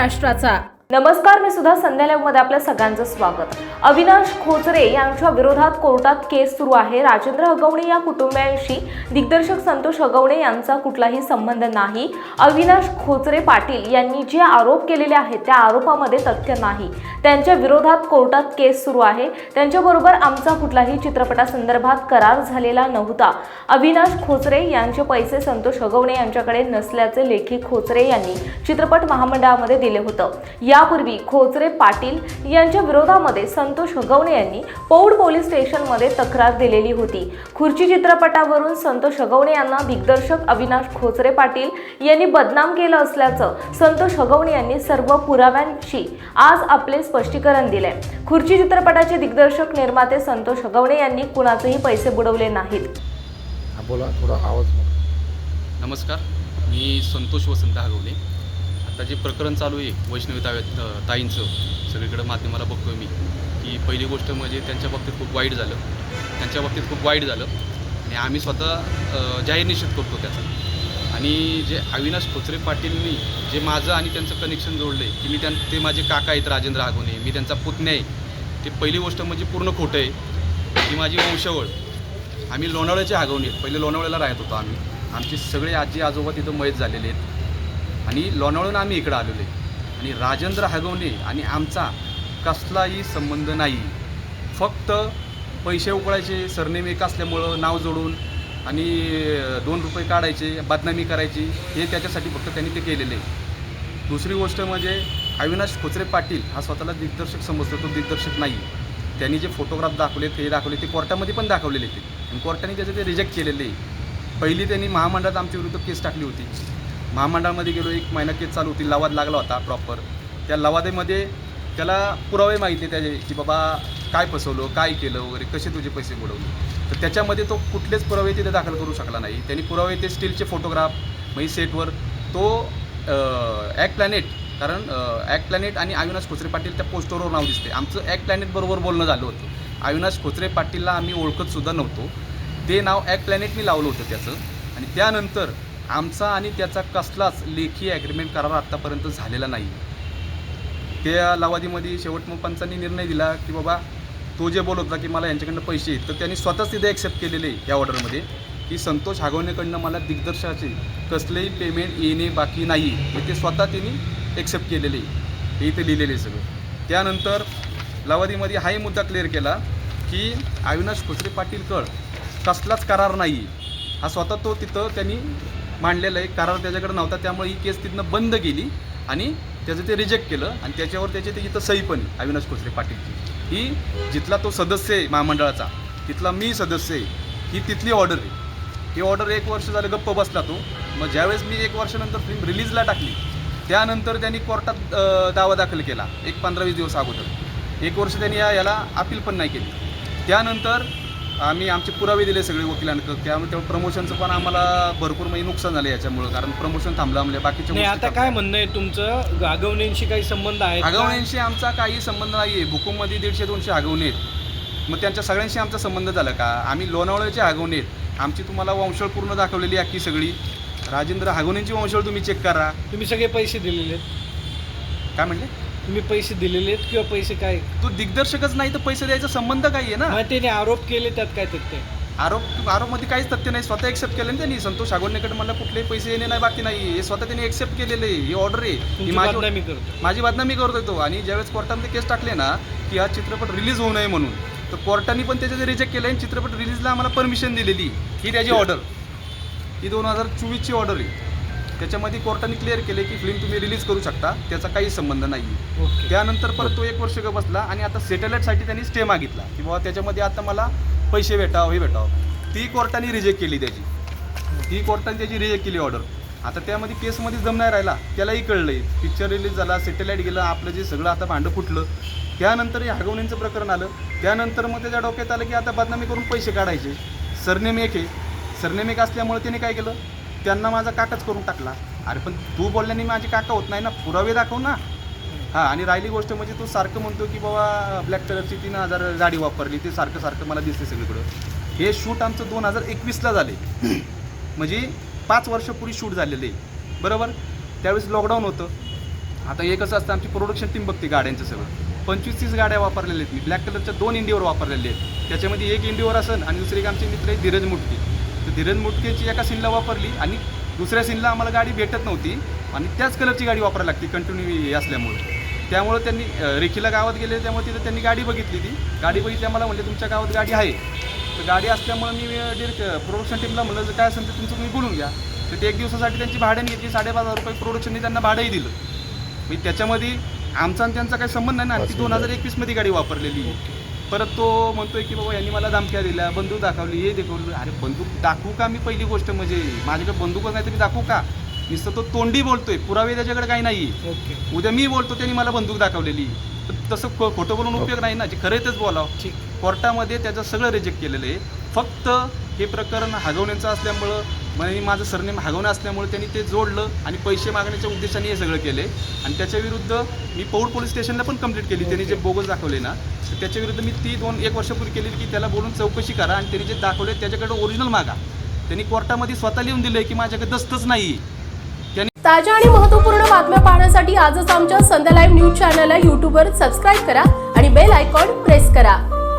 राष्ट्राचा नमस्कार मी सुद्धा संध्यालयमध्ये आपल्या सगळ्यांचं स्वागत. अविनाश खोचरे यांच्या विरोधात कोर्टात केस सुरू आहे. राजेंद्र हगवणे या कुटुंबियांशी दिग्दर्शक संतोष हगवणे यांचा कुठलाही संबंध नाही. अविनाश खोचरे पाटील यांनी जे आरोप केलेले आहेत त्या आरोपामध्ये तथ्य नाही. त्यांच्या विरोधात कोर्टात केस सुरू आहे. त्यांच्याबरोबर आमचा कुठलाही चित्रपटासंदर्भात करार झालेला नव्हता. अविनाश खोचरे यांचे पैसे संतोष हगवणे यांच्याकडे नसल्याचे लेखी खोचरे यांनी चित्रपट महामंडळामध्ये दिले होतं. यापूर्वी खोचरे पाटील यांच्या विरोधामध्ये संतोष हगवणे यांनी पौड पोलीस स्टेशनमध्ये तक्रार दिलेली होती. खुर्ची चित्रपटावरून संतोष हगवणे यांना दिग्दर्शक अविनाश खोचरे पाटील यांनी बदनाम केलं असल्याचं संतोष हगवणे यांनी सर्व पुराव्यांशी आज आपले स्पष्टीकरण दिले खुर्ची चित्रपटाचे दिग्दर्शक निर्माते संतोष हगवणे यांनी कुणाचेही पैसे बुडवले नाहीत. बोला थोडा आवाज. नमस्कार मी संतोष वसंत हागवले आता जे प्रकरण चालू आहे वैष्णवी ताव्या ताईंचं सगळीकडं माध्यमाला बघतोय मी की पहिली गोष्ट म्हणजे त्यांच्या बाबतीत खूप वाईट झालं. त्यांच्या बाबतीत खूप वाईट झालं. आणि आम्ही स्वतः जाहीर निषेध करतो त्याचा. आणि जे अविनाश खोचरे पाटीलनी जे माझं आणि त्यांचं कनेक्शन जोडलं आहे की मी त्यां ते माझे काका आहेत राजेंद्र हागवणे मी त्यांचा पुतण्या आहे. ते पहिली गोष्ट म्हणजे पूर्ण खोटं आहे. ती माझी वंशवळ. आम्ही लोणावळ्याचे आगवणी आहेत पहिले लोणावळ्याला राहत होतो आम्ही. आमचे सगळे आजी आजोबा तिथं मयत झालेले आहेत. आणि लोणावळून आम्ही इकडं आलेलो आहे. आणि राजेंद्र हगवणे आणि आमचा कसलाही संबंध नाही. फक्त पैसे उकळायचे सरनेम एक असल्यामुळं नाव जोडून आणि दोन रुपये काढायचे बदनामी करायची हे त्याच्यासाठी फक्त त्यांनी ते केलेलं आहे. दुसरी गोष्ट म्हणजे अविनाश खोचरे पाटील हा स्वतःला दिग्दर्शक समजतो तो दिग्दर्शक नाही. त्यांनी जे फोटोग्राफ दाखवले ते दाखवले ते कोर्टामध्ये पण दाखवलेले ते. आणि कोर्टाने त्याचं ते रिजेक्ट केलेले आहे. पहिली त्यांनी महामंडळात आमच्या विरुद्ध केस टाकली होती. महामंडळामध्ये गेलो एक महिना केस चालू होती लवाद लागला होता प्रॉपर त्या लवादेमध्ये त्याला पुरावे माहिती आहे त्याचे की बाबा काय फसवलं काय केलं वगैरे कसे तुझे पैसे बुडवले? तर त्याच्यामध्ये तो कुठलेच पुरावे तिथे दाखल करू शकला नाही. त्यांनी पुरावे ते स्टीलचे फोटोग्राफ म्हणजे सेटवर तो ॲक्ट प्लॅनेट कारण ॲक्ट प्लॅनेट आणि अविनाश खोचरे पाटील त्या पोस्टरवर नाव दिसते आमचं ॲक्ट प्लॅनेट बरोबर बोलणं झालं होतं. अविनाश खोचरे पाटीलला आम्ही ओळखतसुद्धा नव्हतो. ते नाव ॲक्ट प्लॅनेटनी लावलं होतं त्याचं. आणि त्यानंतर आमचा आणि त्याचा कसलाच लेखी ॲग्रीमेंट करार आत्तापर्यंत झालेला नाही. त्या लवादीमध्ये शेवट मग पंचांनी निर्णय दिला की बाबा तो जे बोलत होता की मला यांच्याकडनं पैसे आहेत तर त्यांनी स्वतःच तिथे ॲक्सेप्ट केलेले आहे या ऑर्डरमध्ये की संतोष हागवणेकडनं मला दिग्दर्शकाचे कसलेही पेमेंट येणे बाकी नाही. हे ते स्वतः त्यांनी ॲक्सेप्ट केलेले. आहे हे इथे लिहिलेले आहे सगळं. त्यानंतर लवादीमध्ये हाही मुद्दा क्लिअर केला की अविनाश खुसरे पाटीलकड कसलाच करार नाही. हा स्वतः तो तिथं त्यांनी मांडलेलं आहे करार त्याच्याकडे नव्हता त्यामुळे ही केस तिथनं बंद केली आणि त्याचं ते रिजेक्ट केलं आणि त्याच्यावर त्याची ते इथं सही पण अविनाश खोचरे पाटीलची. ही जिथला तो सदस्य आहे महामंडळाचा तिथला मी सदस्य आहे ही तिथली ऑर्डर आहे. ही ऑर्डर एक वर्ष झालं गप्प बसला तो. मग ज्यावेळेस मी एक वर्षानंतर फिल्म रिलीजला टाकली त्यानंतर त्यांनी कोर्टात दावा दाखल केला एक पंधरा वीस दिवस अगोदर. एक वर्ष त्यांनी या याला अपील पण नाही केली. त्यानंतर आम्ही आमचे पुरावे दिले सगळे वकिलांकडे. त्यामुळे तेव्हा प्रमोशनचं पण आम्हाला भरपूर म्हणजे नुकसान झालं याच्यामुळं. कारण प्रमोशन थांबलं आम्हाला नाही गोष्टी आता काय म्हणणं आहे तुमचं? आगवणींशी काही संबंध आहे का? आगवण्यांशी आमचा काही संबंध नाही आहे भूकंपमध्ये दीडशे दोनशे आगवणे आहेत. मग त्यांच्या सगळ्यांशी आमचा संबंध झाला का? आम्ही लोणावळ्याचे आगवणे आहेत. आमची तुम्हाला वंशळ पूर्ण दाखवलेली आहे अख्खी सगळी. राजेंद्र हागवणेंची वंशळ तुम्ही चेक करा. तुम्ही सगळे पैसे दिलेले आहेत. काय म्हणले? तुम्ही पैसे दिलेले आहेत किंवा पैसे काय तो दिग्दर्शकच नाही तर पैसे द्यायचा संबंध काही आहे ना? मग त्याने आरोप केले त्यात काय तथ्य? आरोप आरोपमध्ये काहीच तथ्य नाही. स्वतः एक्सेप्ट केलं ना त्यांनी. संतोष आगवणेकडे मला कुठलेही पैसे येणे नाही बाकी नाही. हे स्वतः त्यांनी एक्सेप्ट केलेलं आहे. ही ऑर्डर आहे. ही तुमची माझी बदनामी करतो माझी बदनामी करतोय तो. आणि ज्यावेळेस कोर्टाने केस टाकले ना की हा चित्रपट रिलीज होऊ नये म्हणून. तर कोर्टाने पण त्याचं रिजेक्ट केलं आणि चित्रपट रिलीजला आम्हाला परमिशन दिलेली. ही त्याची ऑर्डर ही दोन हजार चोवीसची ऑर्डर आहे. त्याच्यामध्ये कोर्टाने क्लिअर केले की फिल्म तुम्ही रिलीज करू शकता. त्याचा काही संबंध नाही त्यानंतर परत तो एक वर्ष ग बसला आणि आता सॅटेलाईटसाठी त्यांनी स्टे मागितला. की बाबा त्याच्यामध्ये आता मला पैसे भेटावं हे भेटावं. ती कोर्टाने रिजेक्ट केली त्याची. ती कोर्टाने त्याची रिजेक्ट केली ऑर्डर आता त्यामध्ये केसमध्ये जम नाही राहिला. त्यालाही कळलंय. पिक्चर रिलीज झाला सॅटेलाईट गेलं आपलं जे सगळं आता भांडं फुटलं. त्यानंतर हे हागवणींचं प्रकरण आलं. त्यानंतर मग त्याच्या डोक्यात आलं की आता बदनामी करून पैसे काढायचे. सरनेम एक आहे. सरनेम एक असल्यामुळे त्याने काय केलं? त्यांना माझा काकाच करून टाकला. अरे पण तू बोलल्याने माझे काका होत नाही ना पुरावे दाखव ना. हां आणि राहिली गोष्ट म्हणजे तो सारखं म्हणतो की बाबा ब्लॅक कलरची तीन हजार गाडी वापरली ते सारखं सारखं मला दिसते सगळीकडं. हे शूट आमचं दोन हजार एकवीसला झाले. म्हणजे पाच वर्षापूर्वी शूट झालेलं. आहे बरोबर? त्यावेळेस लॉकडाऊन होतं. आता हे कसं असतं आमची प्रोडक्शन टीम बघते गाड्यांचं सगळं. पंचवीस तीस गाड्या वापरलेल्या आहेत. मी ब्लॅक कलरच्या दोन इंडिओवर वापरलेले आहेत. त्याच्यामध्ये एक इंडिओवर असेल आणि दुसरी एक आमचे मित्र आहे धीरज मुटकी. तर धीरज मुटकेची एका सीनला वापरली आणि दुसऱ्या सीनला आम्हाला गाडी भेटत नव्हती आणि त्याच कलरची गाडी वापरायला लागते कंटिन्यू असल्यामुळे. त्यामुळे त्यांनी रेखीला गावात गेले त्यामुळे तिथं त्यांनी गाडी बघितली ती. गाडी बघितली आम्हाला म्हणले तुमच्या गावात गाडी आहे. तर गाडी असल्यामुळे मी डिरेक्ट प्रोडक्शन टीमला म्हणलं जर काय असेल तर तुमचं तुम्ही बोलून घ्या. तर ते एक दिवसासाठी त्यांची भाड्याने घेतली साडेपाच हजार रुपये प्रोडक्शनने त्यांना भाडंही दिलं. मी त्याच्यामध्ये आमचा आणि त्यांचा काही संबंध नाही ना ती दोन हजार एकवीसमध्ये गाडी वापरलेली. परत तो म्हणतोय की बाबा यांनी मला धमक्या दिल्या बंदूक दाखवली हे दाखवलं अरे बंदूक दाखवू का मी पहिली गोष्ट म्हणजे? माझ्याकडे बंदूकच नाही तर मी दाखवू का? नुसतं तो तोंडी बोलतोय पुरावे त्याच्याकडे काही नाही ओके. उद्या मी बोलतो त्यांनी मला बंदूक दाखवलेली. तर तसं खोटं बोलून उपयोग नाही ना जे खरं तेच बोलावं. ठीक. कोर्टामध्ये त्याचं सगळं रिजेक्ट केलेलं आहे. फक्त हे प्रकरण हागवण्याचं असल्यामुळं म्हणजे माझं सरनेम हागवणं असल्यामुळे त्यांनी ते जोडलं आणि पैसे मागण्याच्या उद्देशाने हे सगळं केले. आणि त्याच्या विरुद्ध मी पौड पोलीस स्टेशनला पण कंप्लीट केली. त्यांनी जे बोगस दाखवले ना तर त्याच्या विरुद्ध मी ती दोन एक वर्षापूर्वी केली की त्याला बोलून चौकशी करा आणि त्यांनी जे दाखवले त्याच्याकडे ओरिजिनल मागा. त्यांनी कोर्टामध्ये स्वतः लिहून दिलं की माझ्याकडे दस्तच नाही ताज्या आणि महत्त्वपूर्ण बातम्या पाहण्यासाठी आजच आमच्या संध्या लाईव्ह न्यूज चॅनलला यूट्यूबवर सबस्क्राईब करा आणि बेल आयकॉन प्रेस करा.